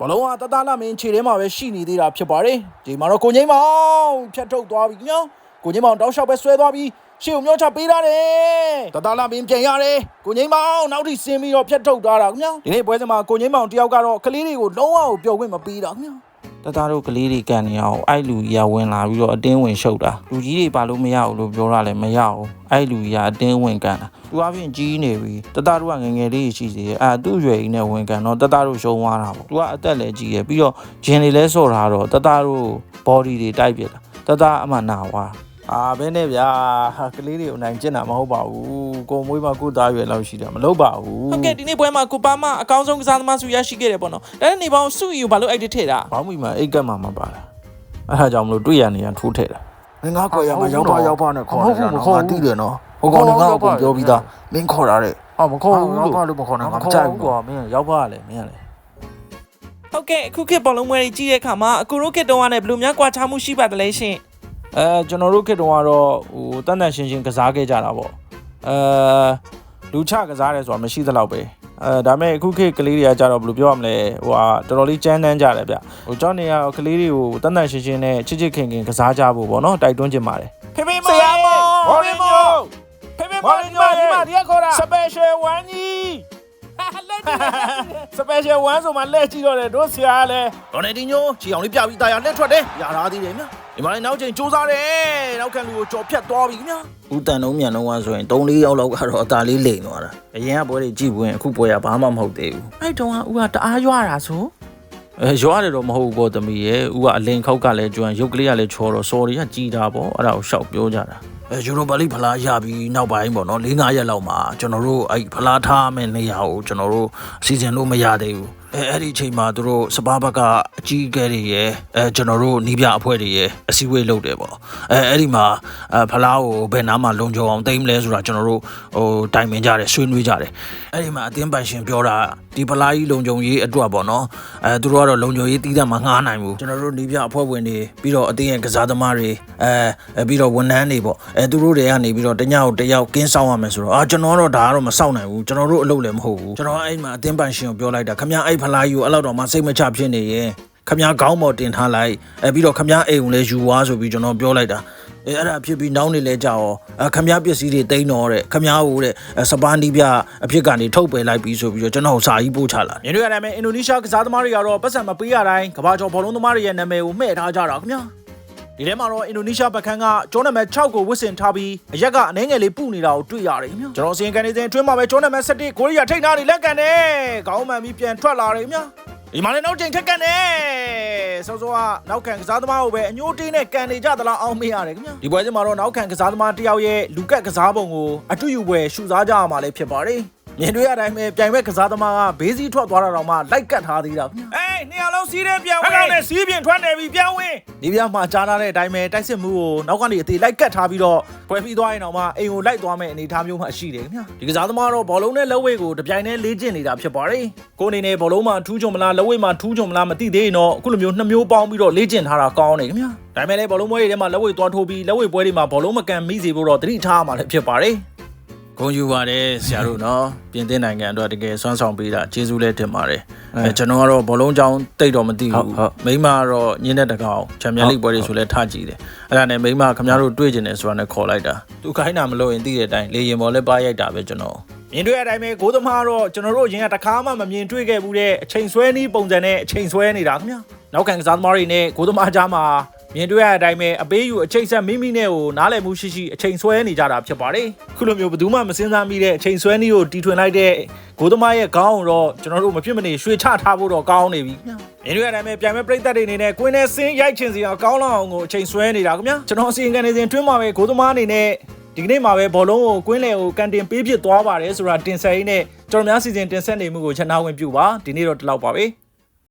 ဘလုံးကတတလာမင်းခြေထဲမှာပဲရှိနေသေးတာဖြစ်ပါတယ်ဒီမှာတော့ကိုငိမ့်မောင်ဖြတ်ထုတ်သွားပြီခင်ဗျာကိုငိမ့်မောင်တောက်လျှောက်ပဲဆွဲသွားပြီးရှေ့ကိုမျောချပေးထားတယ်တတလာမင်းပြန်ရတယ်ကိုငိမ့်မောင်နောက်ထိဆင်းပြီးတော့ဖြတ်ထုတ်သွားတာခင်ဗျာဒီနေ့ပွဲစဉ်မှာကိုငိမ့်မောင်တယောက်ကတော့ကလေးတွေကိုလုံးဝကိုပျော်ခွင့်မပေးတာခင်ဗျာ တသားတို့ကလေးတွေကန်နေအောင်အဲ့လူကြီးကဝင်လာပြီးတော့အတင်းဝင်ရှုပ်တာလူကြီးတွေပါလို့မရဘူးလို့ပြောတာလည်းမရဘူးအဲ့လူကြီးကအတင်းဝင်ကန်တာသူအပြင်ကြီးနေပြီတသားတို့ကငယ်ငယ်လေးရှိသေးတယ်အဲသူ့ရွယ်ကြီးနဲ့ဝင်ကန်တော့တသားတို့ရှုံးသွားတာပေါ့သူကအသက်လည်းကြီးတယ်ပြီးတော့ဂျင်တွေလည်းဆော့ထားတော့တသားတို့ body တွေတိုက်ပြစ်တာတသားအမှနာွား အာဘဲနဲ့ဗျာဟာကလေးတွေကိုနိုင်ကျင်တာမဟုတ်ပါဘူးကိုမွေးမကိုသားရွယ်လောက်ရှိတာမလုပ်ပါဘူးဟုတ်ကဲ့ဒီနေ့ပွဲမှာကိုပါမအကောင်းဆုံးကစားသမားစုရရှိခဲ့တယ်ပေါ့နော်ဒါနဲ့နေပေါင်းစုယူဘာလို့အဲ့ဒီထည့်တာဘောင်းမီမှာအိတ်ကတ်မှာမပါတာအဲ့ဒါကြောင့်မလို့တွေ့ရနေရထိုးထည့်တာမင်းငါကွယ်ရမှာရောက်ပါရောက်ပါနဲ့ခေါ်ဟုတ်နေတာဟုတ်နော်မခေါ်ငါဘူးတိတယ်နော်ဟိုကောင်ကငါ့ကိုပြောပြီးသားမင်းခေါ်တာတဲ့အော်မခေါ်ဘူးရောက်လို့ပါလို့မခေါ်နဲ့ငါမခေါ်ကြိုက်ဘူးဘူးကွာမင်းရောက်ပါလေမင်းကလေဟုတ်ကဲ့အခုခေတ်ဘောလုံးပွဲကြီးရဲ့ခါမှာအကူတို့ခေတ်တုန်းကလည်းဘယ်လိုများကွာခြားမှုရှိပါသလဲရှင် အဲကျွန်တော်တို့ခေတ်တုန်းကတော့ဟိုတန်တန်ရှင်းရှင်းကစားခဲ့ကြတာပေါ့အဲလူချကစားတယ်ဆိုတာမရှိသလောက်ပဲအဲဒါပေမဲ့အခုခေတ်ကလေးတွေကကြတော့ဘယ်လိုပြောရမလဲဟိုဟာတော်တော်လေးကြမ်းတမ်းကြတယ်ဗျဟိုကျောင်းနေကကလေးတွေကိုတန်တန်ရှင်းရှင်းနဲ့ချစ်ချစ်ခင်ခင်ကစားကြဖို့ပေါ့နော်တိုက်တွန်းချင်ပါတယ်ဖေဖေဆရာမောမော်ရီညိုဖေဖေမော်ရီညိုဒီမှာဒီကခေါ်တာ special one ကြီးလက်ကြည့် special one ဆိုမှလက်ကြည့်တော့တယ်တို့ဆရာကလည်းဒေါ်နယ်ဒီညိုချီအောင်လေးပြပြီးတာရလက်ထွက်တယ်ရထားသေးတယ်မြဒီမှာလည်းနောက်ချိန်စူးစားတယ်နောက်ခံလူကိုကြော်ဖြတ်သွားပြီခင်ဗျာဦးတန်လုံးမြန်လုံးကဆိုရင်3-4ယောက်လောက်ကတော့အသာလေးလိန်သွားတာအရင်ကပွဲတွေကြည့်ဘူးရင်အခုပွဲကဘာမှမဟုတ်သေးဘူးအဲ့တုန်းကဦးကတအားရွာတာဆိုအဲရွာတယ်တော့မဟုတ်ဘူးပေါ့သမီးရဲ့ဦးကအလင်ခောက်ကလည်းကျွမ်းရုပ်ကလေးကလည်းချောတော့စော်တွေကကြီးတာပေါ့အဲ့ဒါကိုရှောက်ပြောကြတာအဲ ယူရိုပါလိဖလားရပြီးနောက်ပိုင်းပေါ့နော်၄၅ရက်လောက်မှာကျွန်တော်တို့အဲ့ဖလားထားမယ့်နေရာကိုကျွန်တော်တို့စီစဉ်လို့မရသေးဘူး အဲအဲ့ဒီအချိန်မှာသူတို့စပါးဘက်ကအကြီးအကဲတွေရယ်အဲကျွန်တော်တို့နီးပြအဖွဲ့တွေရယ်အစည်းအဝေးလုပ်တယ်ပေါ့အဲအဲ့ဒီမှာအဲဖလားကိုဘယ်နားမှာလုံခြုံအောင်တိမ့်မလဲဆိုတာကျွန်တော်တို့ဟိုတိုင်ပင်ကြတယ်ဆွေးနွေးကြတယ်အဲ့ဒီမှာအတင်းပိုင်ရှင်ပြောတာဒီဖလားကြီးလုံခြုံရေးအတွက်ပေါ့နော်အဲသူတို့ကတော့လုံခြုံရေးတီးတဲ့မှာငှားနိုင်ဘူးကျွန်တော်တို့နီးပြအဖွဲ့ဝင်တွေပြီးတော့အတင်းရဲ့ကစားသမားတွေအဲအဲပြီးတော့ဝန်ထမ်းတွေပေါ့အဲသူတို့တွေကနေပြီးတော့တညကိုတယောက်ကင်းဆောင်ရမယ်ဆိုတော့အာကျွန်တော်ကတော့ဒါကတော့မစောင့်နိုင်ဘူးကျွန်တော်တို့အလုပ်လည်းမဟုတ်ဘူးကျွန်တော်အဲ့မှာအတင်းပိုင်ရှင်ကိုပြောလိုက်တာခမရအဲ့ဖလားကြီးကိုအဲ့လောက်တော့မှစိတ်မချဖြစ်နေရင်ခမရခေါင်းပေါ်တင်ထားလိုက်အဲပြီးတော့ခမရအိမ်ကိုလည်းယူသွားဆိုပြီးကျွန်တော်ပြောလိုက်တာအဲအဲ့ဒါဖြစ်ပြီးနောက်နေလဲကြောက်အခမရပစ္စည်းတွေတိန်းတော့တဲ့ခမရဟိုတဲ့စပန်ဒီပြအဖြစ်ကနေထုတ်ပယ်လိုက်ပြီးဆိုပြီးတော့ကျွန်တော်စာကြီးပို့ချလာမြင်တွေ့ရတဲ့အတိုင်းအင်ဒိုနီးရှားကစားသမားတွေကတော့ပတ်စံမပေးရတိုင်းကမ္ဘာကျော်ဘောလုံးသမားတွေရဲ့နာမည်ကိုမှဲ့ထားကြတာခင်ဗျာ ဒီထဲမှာတော့အင်ဒိုနီးရှားဘက်ခန်းကကျောနံပါတ်6ကိုဝစ်ဆင်ထားပြီးအရက်ကအနှဲငယ်လေးပူနေတာကိုတွေ့ရတယ်ခင်ဗျာကျွန်တော်စီရင်ကန်နေစဉ်အတွင်းမှာပဲကျောနံပါတ်7ကိုရီးယားထိတ်နာနေလက်ကန်နေခေါင်းမှန်ပြီးပြန်ထွက်လာတယ်ခင်ဗျာဒီမှာလည်းနောက်ချိန်ထက်ကန်နေစောစောကနောက်ခံကစားသမားကိုပဲအညိုးတင်းနဲ့ကန်နေကြသလားအောင်မေးရတယ်ခင်ဗျာဒီပွဲစဉ်မှာတော့နောက်ခံကစားသမားတစ်ယောက်ရဲ့လူကက်ကစားပုံကိုအတူယူပွဲရှုစားကြရမှာလည်းဖြစ်ပါတယ် မြင်တွေ့ရတိုင်းပဲပြိုင်ဘက်ကစားသမားကဘေးစီးထွက်သွားတာတော့မှလိုက်ကတ်ထားသေးတာခင်ဗျာအေးနှစ်ယောက်လုံးစီးတဲ့ပြောင်းဟဲ့ကောင်နဲ့စီးပြင်ထွက်နေပြီပြန်ဝင်ဒီပြမှာကြားထားတဲ့အတိုင်းပဲတိုက်စစ်မှုကိုနောက်ကနေအသေးလိုက်ကတ်ထားပြီးတော့ပွဲပြီးသွားရင်တော့မှအိမ်ကိုလိုက်သွားမယ့်အနေအထားမျိုးမှရှိတယ်ခင်ဗျာဒီကစားသမားတော့ဘောလုံးနဲ့လက်ဝဲကိုတပြိုင်တည်းလေ့ကျင့်နေတာဖြစ်ပါတယ်ကိုအနေနဲ့ဘောလုံးမှာထူးချွန်မလားလက်ဝဲမှာထူးချွန်မလားမသိသေးရင်တော့အခုလိုမျိုးနှစ်မျိုးပေါင်းပြီးတော့လေ့ကျင့်ထားတာကောင်းတယ်ခင်ဗျာဒါပေမဲ့လည်းဘောလုံးပွဲတွေထဲမှာလက်ဝဲသွားထိုးပြီးလက်ဝဲပွဲတွေမှာဘောလုံးမကန်မိစေဖို့တော့တတိထားရမှာလည်းဖြစ်ပါတယ် ဂုဏ်ယူပါတယ်ဆရာတို့နော်ပြင်သစ်နိုင်ငံအတွက်တကယ်စွမ်းဆောင်ပေးတာကျေးဇူးလည်းတင်ပါတယ်အဲကျွန်တော်ကတော့ဘောလုံးကြောင်းတိတ်တော့မသိဘူးမိမကတော့ညင်းတဲ့တကောင်ချန်ပီယံလိပွဲတွေဆိုလဲထားကြည့်တယ်အဲ့ဒါနဲ့မိမခင်ဗျားတို့တွေ့ကျင်တယ်ဆိုတာနဲ့ခေါ်လိုက်တာသူခိုင်းတာမလို့ရင်သိတဲ့အတိုင်းလေရင်ပေါ်လဲပါရိုက်တာပဲကျွန်တော်မြင်တွေ့တဲ့အတိုင်းပဲဂိုးသမားတော့ကျွန်တော်တို့ရင်ကတခါမှမမြင်တွေ့ခဲ့ဘူးတဲ့အချိန်ဆွဲနည်းပုံစံနဲ့အချိန်ဆွဲနေတာခင်ဗျာနောက်ခံကစားသမားတွေနဲ့ဂိုးသမားကြားမှာ မြင်တွေ့ရတဲ့အတိုင်းပဲအပေးယူအချိန်ဆက်မိမိနဲ့ကိုနားလည်မှုရှိရှိအချိန်ဆွဲနေကြတာဖြစ်ပါတယ်ခုလိုမျိုးဘယ်သူမှမစင်စားမိတဲ့အချိန်ဆွဲနည်းကိုတီထွင်လိုက်တဲ့ဂိုးသမားရဲ့ခေါင်းကိုတော့ကျွန်တော်တို့မဖြစ်မနေရွှေချထားဖို့တော့ကောင်းနေပြီခင်ဗျာမြင်တွေ့ရတဲ့အတိုင်းပဲပြိုင်မဲ့ပြိသက်တွေအနေနဲ့ကွင်းနဲ့ဆင်းရိုက်ချင်စီအောင်ကောင်းလောက်အောင်ကိုအချိန်ဆွဲနေတာခင်ဗျာကျွန်တော်အစီအရင်ကနေစဉ်တွင်းမှာပဲဂိုးသမားအနေနဲ့ဒီကနေ့မှာပဲဘောလုံးကိုကွင်းလယ်ကိုကန်တင်ပေးဖြစ်သွားပါတယ်ဆိုတာတင်ဆက်ရင်းနဲ့ကျွန်တော်များစီစဉ်တင်ဆက်နေမှုကိုချန်နာဝင်ပြုပါဒီနေ့တော့ဒီလောက်ပါပဲ